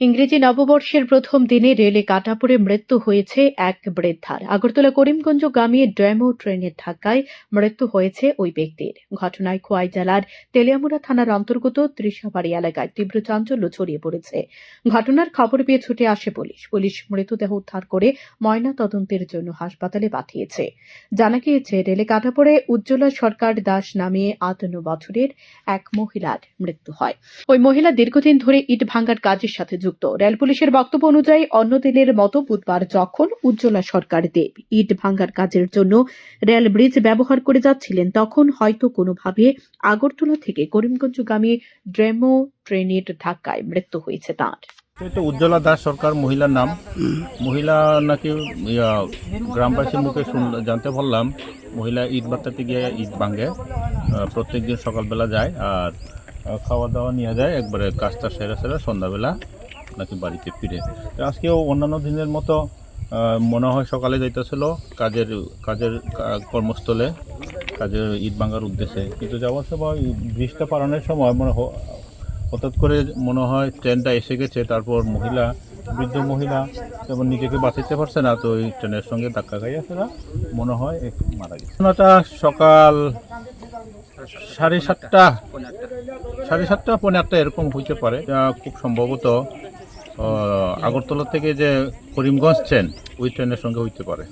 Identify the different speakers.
Speaker 1: ইংরেজি নববর্ষের প্রথম দিনে রেলে কাটা পড়ে মৃত্যু হয়েছে এক বৃদ্ধার। আগরতলা করিমগঞ্জগামী ডেমো ট্রেনের ধাক্কায় মৃত্যু হয়েছে ওই ব্যক্তির। ঘটনায় খোয়াই জেলার তেলিয়ামুড়া থানার অন্তর্গত ত্রিশাবাড়ি এলাকায় তীব্র চাঞ্চল্য ছড়িয়ে পড়েছে। ঘটনার খবর পেয়ে ছুটে আসে পুলিশ। পুলিশ মৃতদেহ উদ্ধার করে ময়না তদন্তের জন্য হাসপাতালে পাঠিয়েছে। জানা গিয়েছে, রেলে কাটা পড়ে উজ্জ্বলা সরকার দাস নামে আটান্ন বছরের এক মহিলার মৃত্যু হয়। ওই মহিলা দীর্ঘদিন ধরে ইট ভাঙ্গার কাজের সাথে যুক্ত রেল পুলিশের বক্তব্য অনুযায়ী, অন্য দিনের মতো বুধবার যখন উজ্জ্বলা সরকার দেব ইট ভাঙ্গার কাজের জন্য রেল ব্রিজ ব্যবহার করে যাচ্ছিলেন, তখন হয়তো কোনোভাবে আগরতলা থেকে করিমগঞ্জগামী ড্রেমো ট্রেনের ধাক্কায় মৃত্যু হয়েছে তাঁর।
Speaker 2: উজ্জ্বলা দাস সরকার, মহিলার নাম। মহিলা নাকি গ্রামবাসীর মুখে জানতে পারলাম, মহিলা ইট বাত্তাতে গিয়ে ইট ভাঙে প্রত্যেক দিন সকালবেলা যায় আর খাওয়া দাওয়া নিয়ে যায়, একবারে কাজটা সেরে সেরে সন্ধ্যাবেলা নাকি বাড়িতে ফিরে। আজকেও অন্যান্য দিনের মতো মনে হয় সকালে যাইতেছিল কাজের কাজের কর্মস্থলে, কাজের ইট ভাঙার উদ্দেশ্যে। কিন্তু যাওয়ার সময় ব্রিজটা পারানোর সময় মনে হঠাৎ করে মনে হয় ট্রেনটা এসে গেছে, তারপর মহিলা, বৃদ্ধ মহিলা যেমন নিজেকে বাঁচাতে পারছে না, তো ওই ট্রেনের সঙ্গে ধাক্কা খাইয়া সেটা মনে হয় একটু মারা গেছে। ঘটনাটা সকাল সাড়ে সাতটা সাড়ে সাতটা, পৌনে আটটা এরকম হইতে পারে। খুব সম্ভবত আগরতলা থেকে যে করিমগঞ্জ ট্রেন ওই ট্রেনের সঙ্গে হইতে পারে।